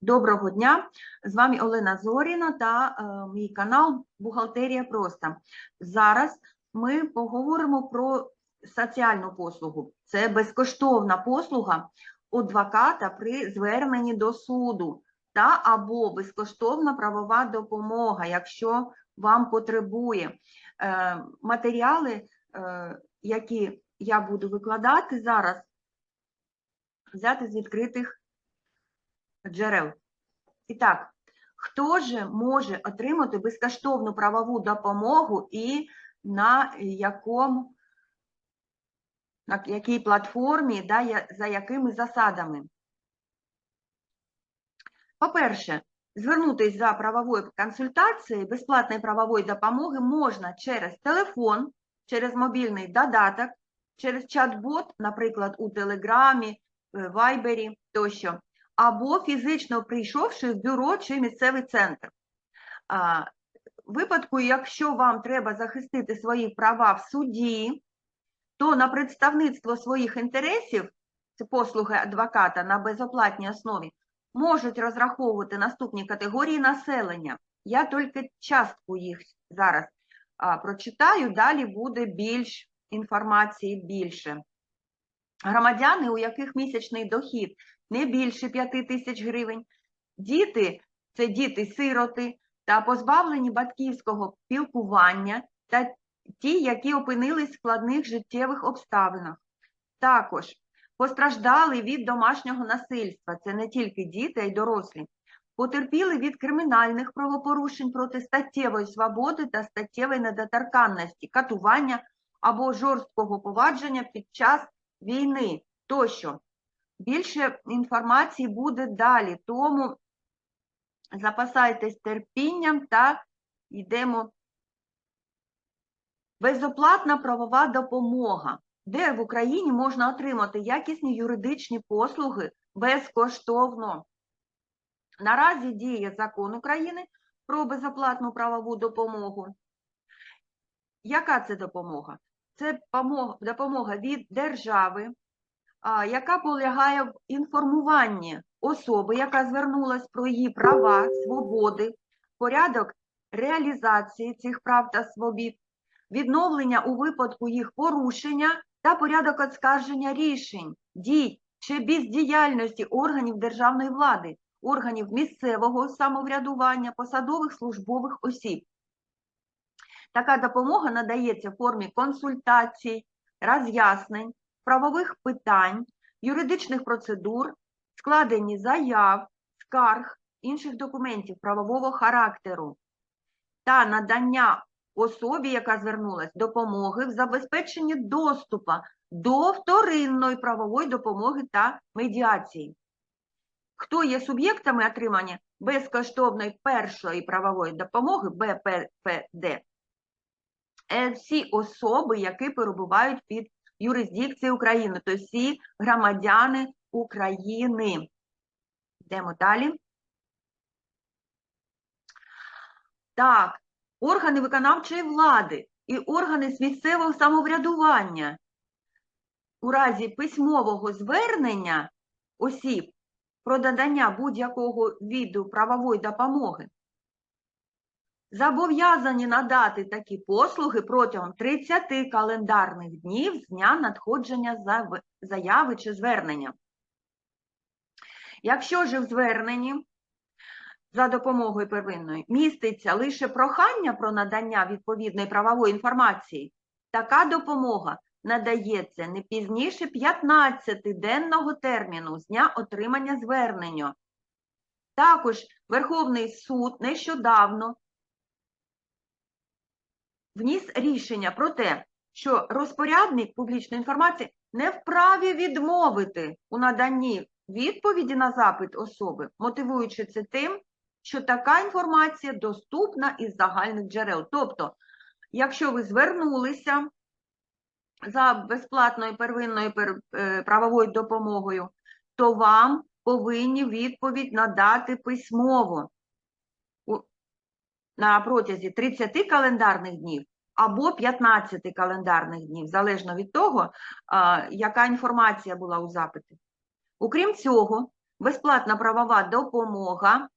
Доброго дня! З вами Олена Зоріна та е, мій канал Бухгалтерія Проста. Зараз ми поговоримо про соціальну послугу. Це безкоштовна послуга адвоката при зверненні до суду та або безкоштовна правова допомога, якщо вам потребує. Е, матеріали, е, які я буду викладати зараз, взяти з відкритих джерел. І так, хто ж може отримати безкоштовну правову допомогу і на якому, на якій платформі, да, за якими засадами? По-перше, звернутися за правовою консультацією безплатної правової допомоги можна через телефон, через мобільний додаток, через чат-бот, наприклад, у Телеграмі, е, Вайбері тощо, або фізично прийшовши в бюро чи місцевий центр. А, випадку, якщо вам треба захистити свої права в суді, то на представництво своїх інтересів, це послуги адвоката на безоплатній основі, можуть розраховувати наступні категорії населення. Я тільки частку їх зараз а, прочитаю, далі буде більш інформації більше. Громадяни, у яких місячний дохід не більше 5 тисяч гривень, діти це діти-сироти та позбавлені батьківського пілкування та ті, які опинились в складних життєвих обставинах. Також постраждали від домашнього насильства, це не тільки діти, а й дорослі, потерпіли від кримінальних правопорушень проти статтєвої свободи та статтєвої недоторканності, катування або жорсткого повадження під час війни тощо. Більше інформації буде далі, тому запасайтесь терпінням та йдемо. Безоплатна правова допомога, де в Україні можна отримати якісні юридичні послуги безкоштовно. Наразі діє закон України про безоплатну правову допомогу. Яка це допомога? Це допомога від держави, яка полягає в інформуванні особи, яка звернулась про її права, свободи, порядок реалізації цих прав та свобід, відновлення у випадку їх порушення та порядок оскарження рішень, дій чи бездіяльності органів державної влади, органів місцевого самоврядування, посадових службових осіб. Така допомога надається в формі консультацій, роз'яснень, правових питань, юридичних процедур, складені заяв, скарг, інших документів правового характеру та надання особі, яка звернулась, допомоги в забезпеченні доступу до вторинної правової допомоги та медіації. Хто є суб'єктами отримання безкоштовної першої правової допомоги БППД? Е, Всі особи, які перебувають під юрисдикцією України, тобто всі громадяни України. Йдемо далі. Так, органи виконавчої влади і органи місцевого самоврядування у разі письмового звернення осіб про надання будь-якого віду правової допомоги зобов'язані надати такі послуги протягом 30 календарних днів з дня надходження заяви чи звернення. Якщо ж в зверненні за допомогою первинної міститься лише прохання про надання відповідної правової інформації, така допомога надається не пізніше 15-денного терміну з дня отримання звернення. Також Верховний суд нещодавно вніс рішення про те, що розпорядник публічної інформації не вправі відмовити у наданні відповіді на запит особи, мотивуючи це тим, що така інформація доступна із загальних джерел. Тобто, якщо ви звернулися за безплатною первинною е, правовою допомогою, то вам повинні відповідь надати письмово на протязі 30 календарних днів або 15 календарних днів, залежно від того, яка інформація була у запиті. Окрім цього, безплатна правова допомога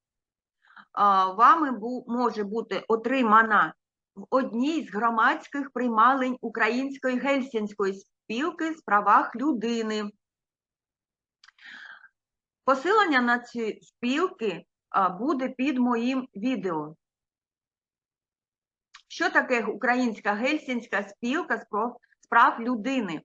вами може бути отримана в одній з громадських приймалень Української гельсінської спілки з правах людини. Посилання на ці спілки буде під моїм відео. Що таке Українська гельсінська спілка з прав- людини?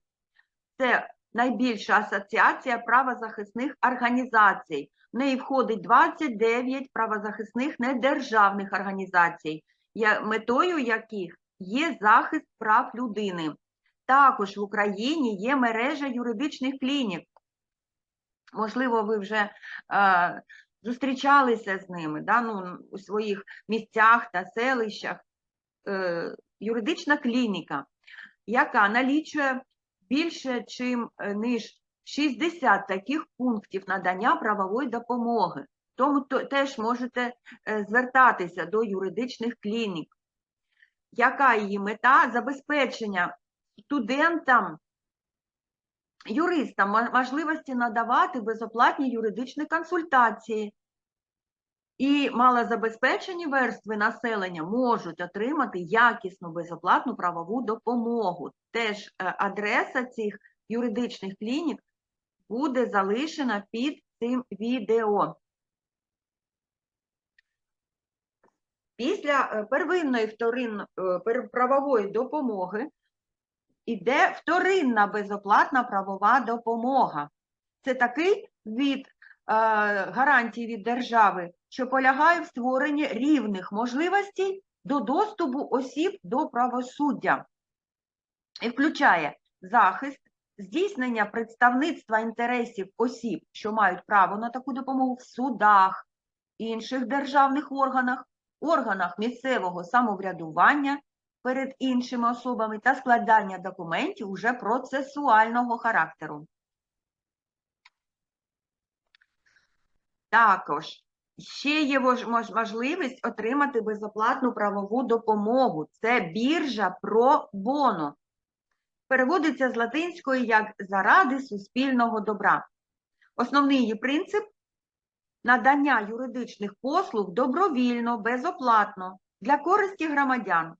Це найбільша асоціація правозахисних організацій. В неї входить 29 правозахисних недержавних організацій, метою яких є захист прав людини. Також в Україні є мережа юридичних клінік. Можливо, ви вже е, зустрічалися з ними да, ну, у своїх місцях та селищах. Е, юридична клініка, яка налічує більше, чим, е, ніж 60 таких пунктів надання правової допомоги. Тому теж можете е, звертатися до юридичних клінік. Яка її мета? Забезпечення студентам, юристам можливості надавати безоплатні юридичні консультації. І малозабезпечені верстви населення можуть отримати якісну безоплатну правову допомогу. Теж е, адреса цих юридичних клінік буде залишена під цим відео. Після е, первинної вторин, е, правової допомоги іде вторинна безоплатна правова допомога. Це такий від гарантій від держави, що полягає в створенні рівних можливостей до доступу осіб до правосуддя і включає захист, здійснення представництва інтересів осіб, що мають право на таку допомогу в судах, інших державних органах, органах місцевого самоврядування перед іншими особами та складання документів уже процесуального характеру. Також ще є можливість отримати безоплатну правову допомогу. Це біржа про боно. Переводиться з латинської як заради суспільного добра. Основний її принцип надання юридичних послуг добровільно, безоплатно для користі громадян,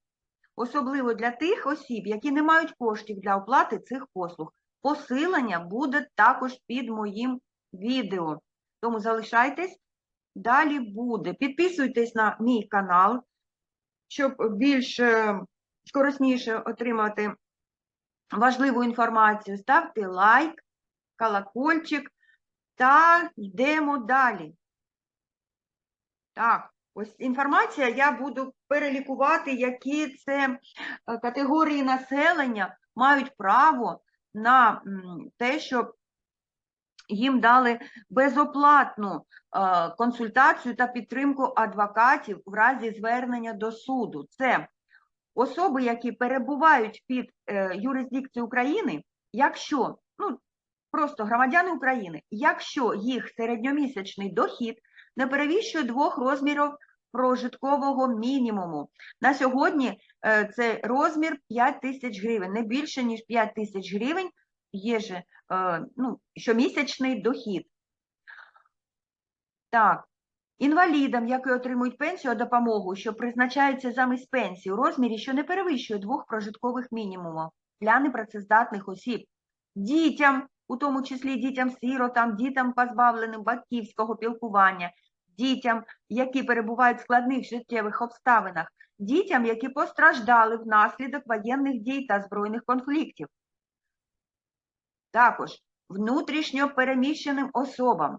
особливо для тих осіб, які не мають коштів для оплати цих послуг. Посилення буде також під моїм відео. Тому залишайтесь, далі буде. Підписуйтесь на мій канал, щоб більш е, корисніше отримати важливу інформацію. Ставте лайк, колокольчик та йдемо далі. Так, ось інформація я буду перелікувати, які це е, категорії населення мають право на те, щоб їм дали безоплатну е, консультацію та підтримку адвокатів в разі звернення до суду. Це особи, які перебувають під е, юрисдикцією України, якщо, ну, просто громадяни України, якщо їх середньомісячний дохід не перевищує двох розмірів прожиткового мінімуму. На сьогодні е, це розмір 5 тисяч гривень, не більше, ніж 5 тисяч гривень є же, е, ну, щомісячний дохід. Так, інвалідам, які отримують пенсію, допомогу, що призначається замість пенсії у розмірі, що не перевищує двох прожиткових мінімумів для непрацездатних осіб, дітям, у тому числі дітям-сиротам, дітям, позбавленим батьківського пілкування, дітям, які перебувають в складних життєвих обставинах, дітям, які постраждали внаслідок воєнних дій та збройних конфліктів. Також внутрішньо переміщеним особам.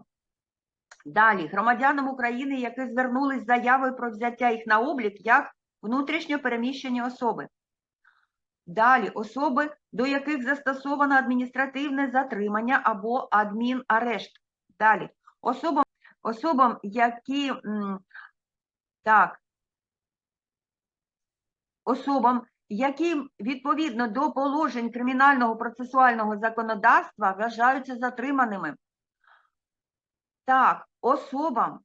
Далі, громадянам України, які звернулись з заявою про взяття їх на облік як внутрішньо переміщені особи. Далі, особи, до яких застосовано адміністративне затримання або адмінарешт. Далі, особам, особам які, так, особам, які відповідно до положень кримінального процесуального законодавства вважаються затриманими. Так, особам,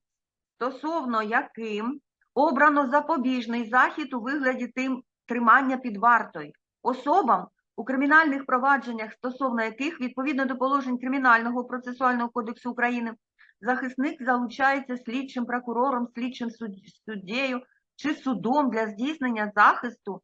стосовно яким обрано запобіжний захід у вигляді тим тримання під вартою. Особам, у кримінальних провадженнях, стосовно яких, відповідно до положень Кримінального процесуального кодексу України, захисник залучається слідчим прокурором, слідчим суд- суддею чи судом для здійснення захисту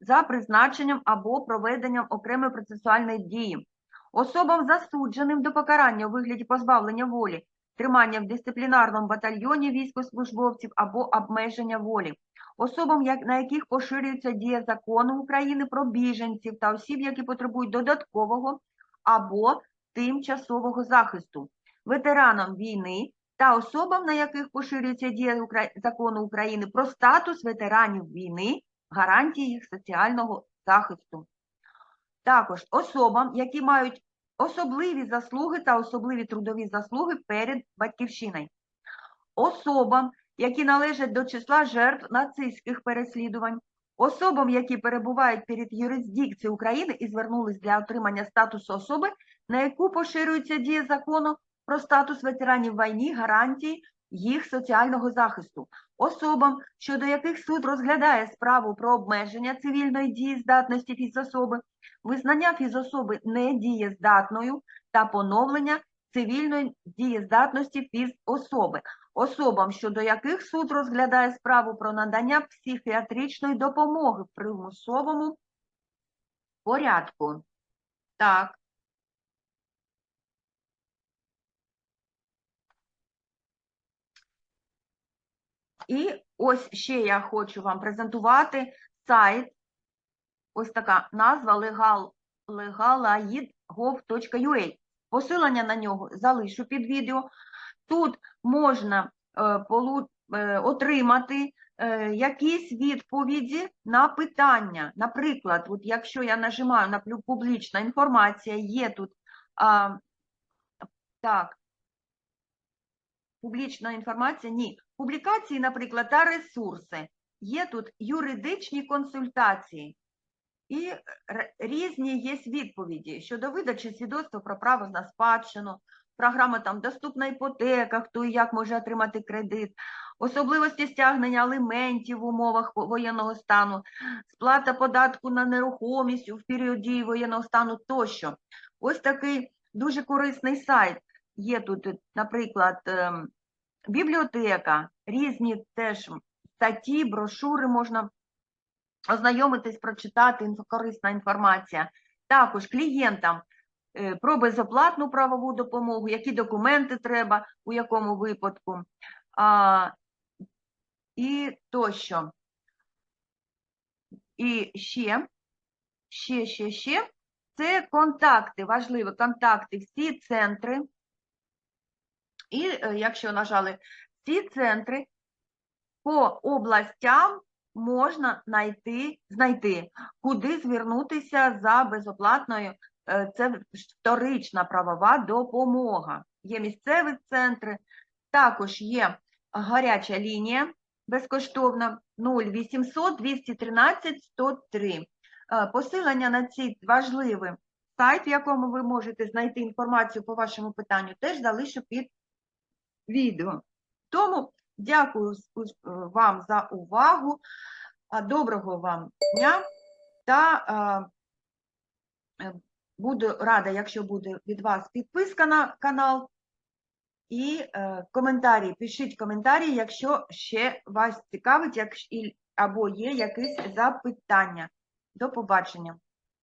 за призначенням або проведенням окремої процесуальної дії. Особам засудженим до покарання у вигляді позбавлення волі, тримання в дисциплінарному батальйоні військовослужбовців або обмеження волі. Особам, на яких поширюється дія закону України про біженців та осіб, які потребують додаткового або тимчасового захисту, ветеранам війни та особам, на яких поширюється дія закону України про статус ветеранів війни, гарантії їх соціального захисту. Також особам, які мають особливі заслуги та особливі трудові заслуги перед батьківщиною. Особам, які належать до числа жертв нацистських переслідувань, особам, які перебувають перед юрисдикцією України і звернулись для отримання статусу особи, на яку поширюється дія закону про статус ветеранів війни, гарантії їх соціального захисту, особам, щодо яких суд розглядає справу про обмеження цивільної дієздатності фізособи, визнання фізособи недієздатною та поновлення цивільної дієздатності фізособи, особам, щодо яких суд розглядає справу про надання психіатричної допомоги в примусовому порядку. Так. І ось ще я хочу вам презентувати сайт. Ось така назва legal, legalaid.gov.ua. Посилання на нього залишу під відео. Тут можна е, е, отримати е, якісь відповіді на питання. Наприклад, от якщо я нажимаю на публічна інформація, є тут а, так, публічна інформація, ні. Публікації, наприклад, та ресурси. Є тут юридичні консультації. І різні є відповіді щодо видачі свідоцтва про право на спадщину, програма там доступна іпотека, хто і як може отримати кредит, особливості стягнення аліментів в умовах воєнного стану, сплата податку на нерухомість в період дії воєнного стану тощо. Ось такий дуже корисний сайт. Є тут, е, наприклад, ем, бібліотека, різні теж статті, брошури можна ознайомитись, прочитати, корисна інформація. Також клієнтам е, про безоплатну правову допомогу, які документи треба, у якому випадку, а, і тощо. І ще, ще, ще, ще, це контакти, важливі контакти, всі центри. І е, якщо нажали ці центри, по областям можна знайти, знайти, куди звернутися за безоплатною, е, це вторична правова допомога. Є місцеві центри, також є гаряча лінія безкоштовна 0800 213 103. Е, Посилання на цей важливий сайт, в якому ви можете знайти інформацію по вашому питанню, теж залишу під відео. Тому дякую вам за увагу. Доброго вам дня та е, буду рада, якщо буде від вас підписка на канал. І е, коментарі, пишіть коментарі, якщо ще вас цікавить, або є якісь запитання. До побачення.